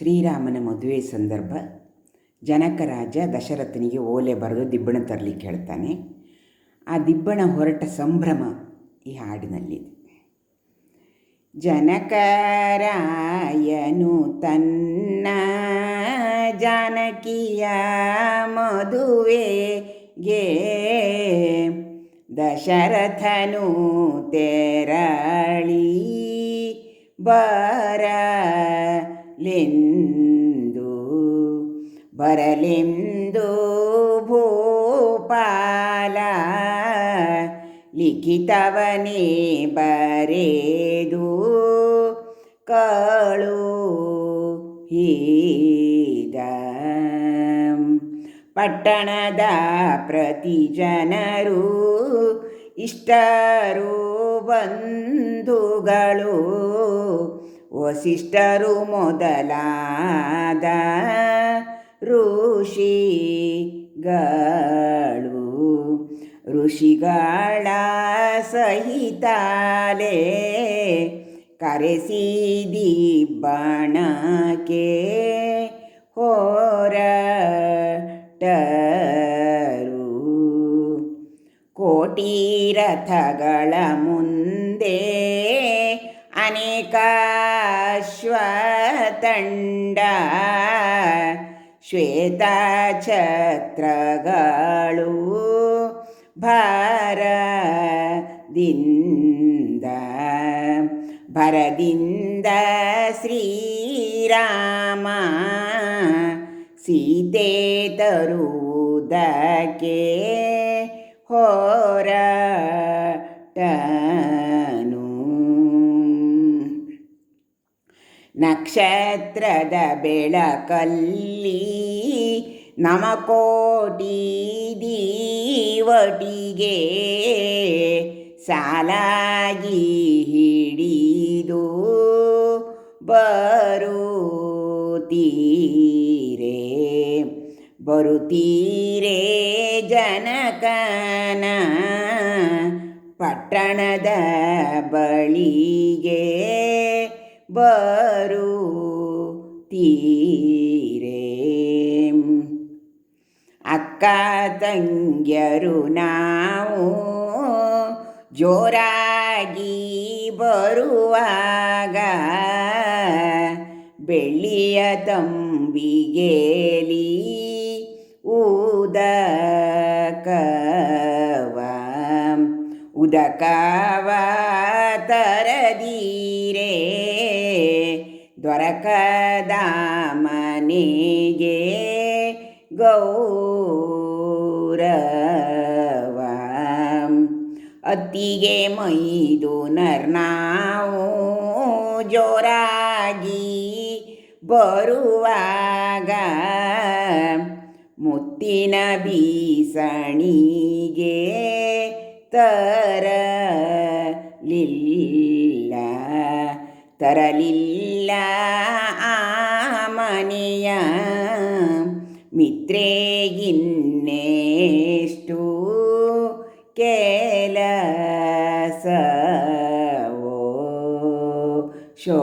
ಶ್ರೀರಾಮನ ಮದುವೆ ಸಂದರ್ಭ ಜನಕರಾಜ ದಶರಥನಿಗೆ ಓಲೆ ಬರೆದು ದಿಬ್ಬಣ ತರಲಿಕ್ಕೆ ಹೇಳ್ತಾನೆ ಆ ದಿಬ್ಬಣ ಹೊರಟ ಸಂಭ್ರಮ ಈ ಹಾಡಿನಲ್ಲಿದೆ. ಜನಕರಾಯನು ತನ್ನ ಜಾನಕಿಯ ಮದುವೆಗೆ ದಶರಥನು ತೆರಳಿ ಬರಲೆಂದು ಬರಲೆಂದು ಭೋಪಾಲ ಲಿಖಿತವನೇ ಬರೆದು ಕಳು ಹೀದ ಪಟ್ಟಣದ ಪ್ರತಿ ಜನರು ಇಷ್ಟರು ಬಂಧುಗಳು ವಸಿಷ್ಠರು ಮೊದಲಾದ ಋಷಿಗಳು. ಋಷಿಗಳ ಸಹಿತಾಲೆ ಕರೆಸಿದಿ ಬಣಕ್ಕೆ ಹೋರಟರು. ಕೋಟಿ ರಥಗಳ ಮುಂದೆ ಅನೇಕ ಶ್ವತಂಡ ಶ್ವೇತ ದಿಂದ ಭರದಿಂದ ಭರದಿಂದ ಶ್ರೀರಾಮ ಸೀತೆ ತರುವುದಕ್ಕೆ ಹೊರಟನು ನಕ್ಷತ್ರದ ಬೆಳಕಲ್ಲಿ ನಮಕೋಟಿ ದೀವಟಿಗೆ ಸಾಲಾಗಿ ಹಿಡಿದು ಬರುತ್ತೀರೆ? ಬರುತ್ತೀರೆ ಜನಕನ ಪಟ್ಟಣದ ಬಳಿಗೆ? ಬರುತ್ತೀರೆ ಅಕ್ಕ ತಂಗ್ಯರು ನಾವು ಜೋರಾಗಿ ಬರುವಾಗ ಬೆಳ್ಳಿಯ ತಂಬಿಗೇಲಿ ಉದಕವ. ಉದಕವ ತರದೀರೆ. ದೊರಕದ ಮನಿಗೆ ಗೌರವ. ಅತ್ತಿಗೆ ಮೈದು ನರ್ನಾವು ಜೋರಾಗಿ ಬರುವಾಗ ಮುತ್ತಿನ ಬೀಸಣಿಗೆ ತರಲಿಲ್ಲ. ತರಲಿಲ್ಲ ಆ ಮನೆಯ ಮಿತ್ರೇ ಇನ್ನೇಷ್ಟು ಕೆಲಸವೋ ಶೋ